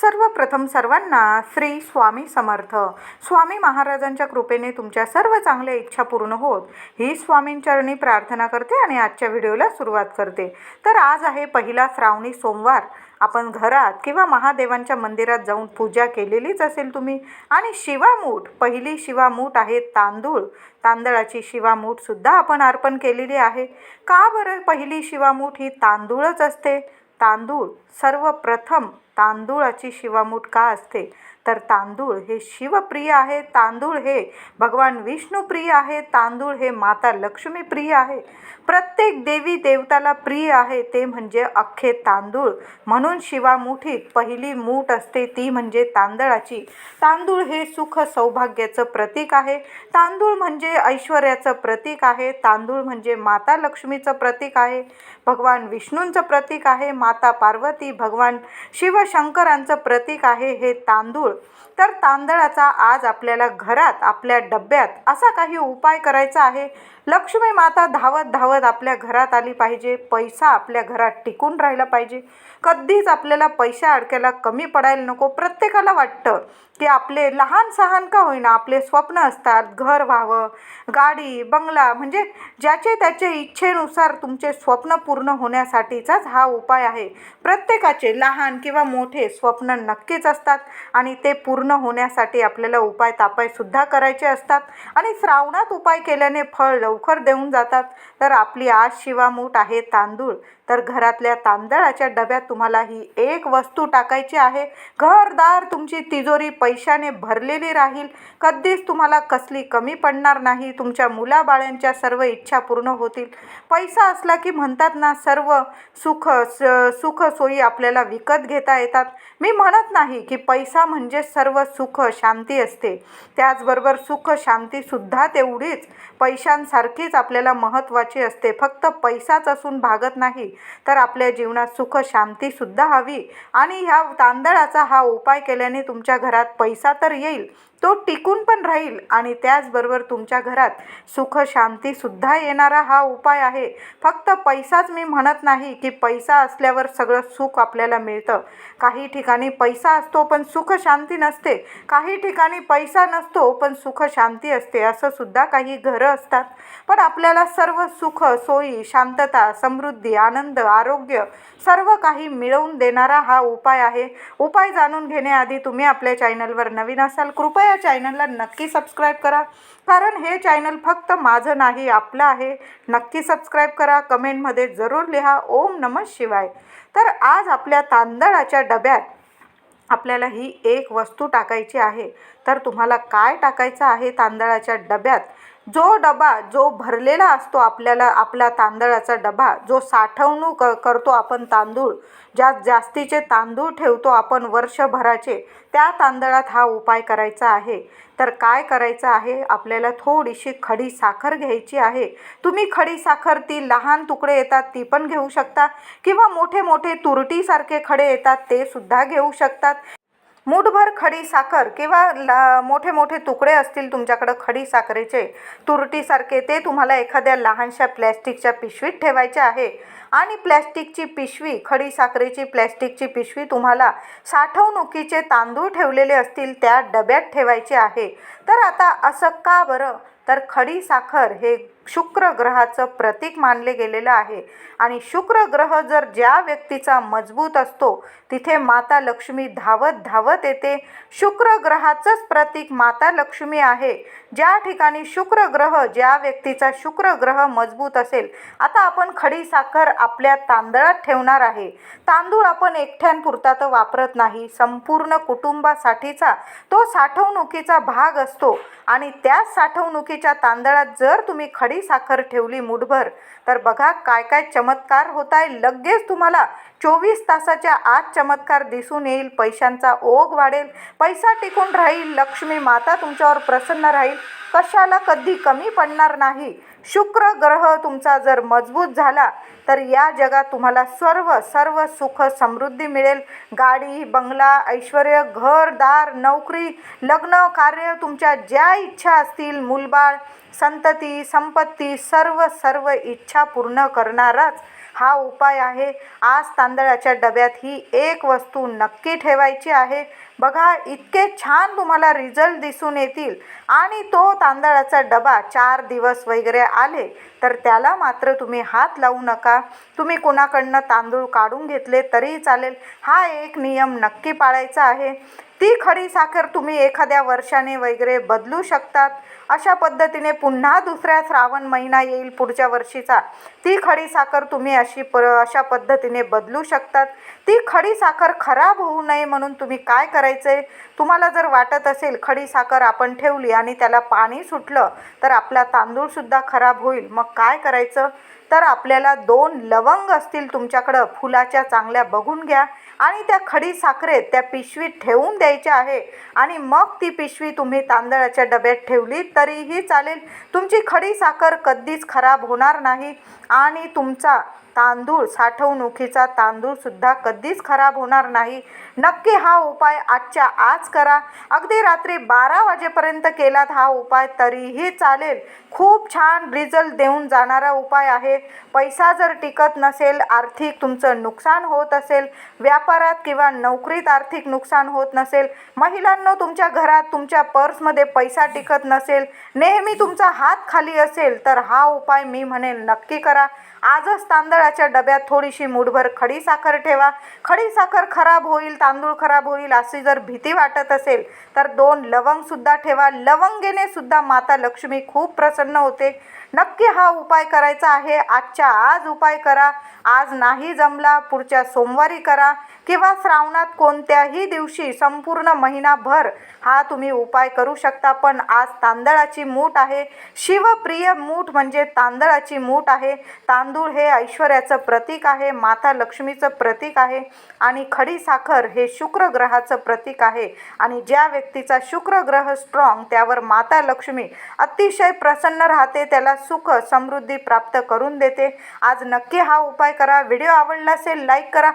सर्वप्रथम सर्वांना श्री स्वामी समर्थ. स्वामी महाराजांच्या कृपेने तुमच्या सर्व चांगल्या इच्छा पूर्ण होत. ही स्वामींचरणी प्रार्थना करते आणि आजच्या व्हिडिओला सुरुवात करते. तर आज आहे पहिला श्रावणी सोमवार. आपण घरात किंवा महादेवांच्या मंदिरात जाऊन पूजा केलेलीच असेल तुम्ही. आणि शिवामूठ पहिली शिवामूठ आहे तांदूळ. तांदळाची शिवामूठसुद्धा आपण अर्पण केलेली आहे. का बरं पहिली शिवामूठ ही तांदूळच असते? तांदूळ सर्वप्रथम तांदूळाची शिवामूठ का असते? तर तांदूळ हे शिवप्रिय आहे. तांदूळ हे भगवान विष्णुप्रिय आहे. तांदूळ हे माता लक्ष्मी प्रिय आहे. प्रत्येक देवी देवताला प्रिय आहे. ते म्हणजे अख्खे तांदूळ. म्हणून शिवामुठीत पहिली मूठ असते ती म्हणजे तांदळाची. तांदूळ हे सुख सौभाग्याचं प्रतीक आहे. तांदूळ म्हणजे ऐश्वर्याचं प्रतीक आहे. तांदूळ म्हणजे माता लक्ष्मीचं प्रतीक आहे. भगवान विष्णूंचं प्रतीक आहे. माता पार्वती भगवान शिव शिवशंकरांचं प्रतीक आहे हे तांदूळ. तर तांदळाचा आज आपल्याला घरात आपल्या डब्यात असा काही उपाय करायचा आहे? लक्ष्मी माता धावत धावत आपल्या घरात आली पाहिजे. पैसा आपल्या घरात टिकून राहिला पाहिजे. कधीच आपल्याला पैसा अडकायला कमी पडायला नको. प्रत्येकाला वाटतं की आपले लहान सहान का होईना आपले स्वप्न असतात. घर व्हावं गाडी बंगला म्हणजे ज्याचे त्याचे इच्छेनुसार तुमचे स्वप्न पूर्ण होण्यासाठीचाच हा उपाय आहे. प्रत्येकाचे लहान किंवा मोठे स्वप्न नक्कीच असतात आणि ते पूर्ण पूर्ण होण्यासाठी आपल्याला उपाय तापायसुद्धा करायचे असतात. आणि श्रावणात उपाय केल्याने फळ लवकर देऊन जातात. तर आपली आज शिवामूठ आहे तांदूळ. तर घरातल्या तांदळाच्या डब्यात तुम्हाला ही एक वस्तू टाकायची आहे. घरदार तुमची तिजोरी पैशाने भरलेली राहील. कधीच तुम्हाला कसली कमी पडणार नाही. तुमच्या मुलाबाळांच्या सर्व इच्छा पूर्ण होतील. पैसा असला की म्हणतात ना सर्व सुख स सुख सोयी आपल्याला विकत घेता येतात. मी म्हणत नाही की पैसा म्हणजे सर्व सुख शांती असते. त्याचबरोबर सुख शांतीसुद्धा तेवढीच. पैशांसारखीच आपल्याला महत्त्वाची असते. फक्त पैसाच असून भागत नाही तर आपल्या जीवनात सुख शांतीसुद्धा हवी. आणि ह्या तांदळाचा हा उपाय केल्याने तुमच्या घरात पैसा तर येईल तो टिकून पण राहील आणि त्याचबरोबर तुमच्या घरात सुख शांतीसुद्धा येणारा हा उपाय आहे. फक्त पैसाच मी म्हणत नाही की पैसा असल्यावर सगळं सुख आपल्याला मिळतं. काही ठिकाणी पैसा असतो पण सुख शांती नसते. काही ठिकाणी पैसा नसतो पण सुख शांती असते असं सुद्धा काही घरं असतात. पण आपल्याला सर्व सुख सोयी शांतता समृद्धी आनंद आरोग्य सर्व काही मिळवून देणारा हा उपाय आहे. उपाय जाणून घेण्याआधी तुम्ही आपल्या चॅनलवर नवीन असाल कृपया चॅनलला नक्की सबस्क्राईब करा. कारण हे चॅनल फक्त माझं नाही आपलं आहे. नक्की सबस्क्राईब करा. कमेंटमध्ये जरूर लिहा. ओम नमः शिवाय. तर आज आपल्या तांदळाच्या डब्यात आपल्याला ही एक वस्तू टाकायची आहे. तर तुम्हाला काय टाकायचं आहे तांदळाच्या डब्यात? जो डबा जो भरलेला असतो आपल्याला आपला तांदळाचा डबा जो साठवणूक करतो आपण तांदूळ ज्यात जास्तीचे तांदूळ ठेवतो आपण वर्षभराचे त्या तांदळात हा उपाय करायचा आहे. तर काय करायचं आहे? आपल्याला थोडीशी खडी साखर घ्यायची आहे. तुम्ही खडी साखर ती लहान तुकडे येतात ती पण घेऊ शकता किंवा मोठे मोठे तुरटीसारखे खडे येतात ते सुद्धा घेऊ शकतात. मूठभर खडी साखर किंवा ला मोठे मोठे तुकडे असतील तुमच्याकडं खडी साखरेचे तुरटीसारखे ते तुम्हाला एखाद्या लहानशा प्लॅस्टिकच्या पिशवीत ठेवायचे आहे. आणि प्लॅस्टिकची पिशवी खडी साखरेची प्लॅस्टिकची पिशवी तुम्हाला साठवणुकीचे तांदूळ ठेवलेले असतील त्या डब्यात ठेवायचे आहे. तर आता असं का बरं? तर खडी साखर हे शुक्र ग्रहाचं प्रतीक मानले गेलेलं आहे. आणि शुक्र ग्रह जर ज्या व्यक्तीचा मजबूत असतो तिथे माता लक्ष्मी धावत धावत येते. शुक्र ग्रहाचंच प्रतीक माता लक्ष्मी आहे. ज्या ठिकाणी शुक्र ग्रह ज्या व्यक्तीचा शुक्र ग्रह मजबूत असेल आता आपण खडी साखर आपल्या तांदळात ठेवणार आहे. तांदूळ आपण एकट्यापुरता तर वापरत नाही. संपूर्ण कुटुंबासाठीचा तो साठवणुकीचा भाग असतो. आणि त्याच साठवणुकीच्या तांदळात जर तुम्ही खडी साखर ठेवली मुठभर. तर बघा काय काय चमत्कार होत आहे लगेच तुम्हाला चोवीस तासाच्या आत चमत्कार दिसून येईल. पैशांचा ओघ वाढेल. पैसा टिकून राहील. लक्ष्मी माता तुमच्यावर प्रसन्न राहील. कशाला कधी कमी पडणार नाही. शुक्र ग्रह तुमचा जर मजबूत झाला तर या जगात तुम्हाला सर्व सर्व सुख समृद्धी मिळेल. गाडी बंगला ऐश्वर घर दार नोकरी लग्न कार्य तुमच्या ज्या इच्छा असतील मुलबाळ संतती संपत्ती सर्व सर्व इच्छा पूर्ण करणाराच. हा उपाय आहे. आज तांदळाच्या डब्यात ही एक वस्तू नक्की ठेवायची आहे. बघा इतके छान तुम्हाला रिझल्ट दिसून येतील. आणि तो तांदळाचा डबा चार दिवस वगैरे आले तर त्याला मात्र तुम्ही हात लावू नका. तुम्ही कोणाकडनं तांदूळ काढून घेतले तरीही चालेल. हा एक नियम नक्की पाळायचा आहे. ती खडी साखर तुम्ही एखाद्या वर्षाने वगैरे बदलू शकतात. अशा पद्धतीने पुन्हा दुसऱ्या श्रावण महिना येईल. पुढच्या वर्षीचा. ती खडी साखर तुम्ही अशी प अशा पद्धतीने बदलू शकतात. ती खडी साखर खराब होऊ नये म्हणून तुम्ही काय करायचं? आहे तुम्हाला जर वाटत असेल खडी साखर आपण ठेवली आणि त्याला पाणी सुटलं तर आपला तांदूळसुद्धा खराब होईल. मग काय करायचं? तर आपल्याला दोन लवंग असतील तुमच्याकडं. फुलाच्या चांगल्या बघून घ्या. आणि त्या खडी साखरेत त्या पिशवीत ठेवून द्यायच्या आहे. आणि मग ती पिशवी तुम्ही तांदळाच्या डब्यात ठेवली तरीही चालेल. तुमची खडी साखर कधीच खराब होणार नाही. आणि तुमचा तांदूळ साठवणुकीचा तांदूळसुद्धा कधीच खराब होणार नाही. नक्की हा उपाय आजच्या आज करा. अगदी रात्री बारा वाजेपर्यंत केलात हा उपाय तरीही चालेल. खूप छान रिझल्ट देऊन जाणारा उपाय आहे. पैसा जर टिकत नसेल आर्थिक तुमचं नुकसान होत असेल व्यापारात किंवा नोकरीत आर्थिक नुकसान होत नसेल महिलांनो तुमच्या घरात तुमच्या पर्समध्ये पैसा टिकत नसेल नेहमी तुमचा हात खाली असेल तर हा उपाय मी म्हणेन. नक्की करा. आजच तांदळाच्या डब्यात थोडीशी मूठभर खडी साखर ठेवा. खडी साखर खराब होईल तांदूळ खराब होईल अशी जर भीती वाटत असेल तर दोन लवंगसुद्धा ठेवा. लवंगेने सुद्धा माता लक्ष्मी खूप प्रसन्न होते. नक्की हा उपाय करायचा आहे. आजच्या आज उपाय करा. आज नाही जमला पुढच्या सोमवारी करा. किंवा श्रावणात कोणत्याही दिवशी संपूर्ण महिनाभर हा तुम्ही उपाय करू शकता. पण आज तांदळाची मूठ आहे. शिवप्रिय मूठ म्हणजे तांदळाची मूठ आहे. तांदूळ हे ऐश्वर्याचं प्रतीक आहे माता लक्ष्मीचं प्रतीक आहे आणि खडी साखर हे शुक्र ग्रहाचं प्रतीक आहे. आणि ज्या व्यक्तीचा शुक्र ग्रह स्ट्रॉंग त्यावर माता लक्ष्मी अतिशय प्रसन्न राहते त्याला सुख समृद्धी प्राप्त करून देते. आज नक्की हा उपाय करा. व्हिडिओ आवडला असेल लाईक करा.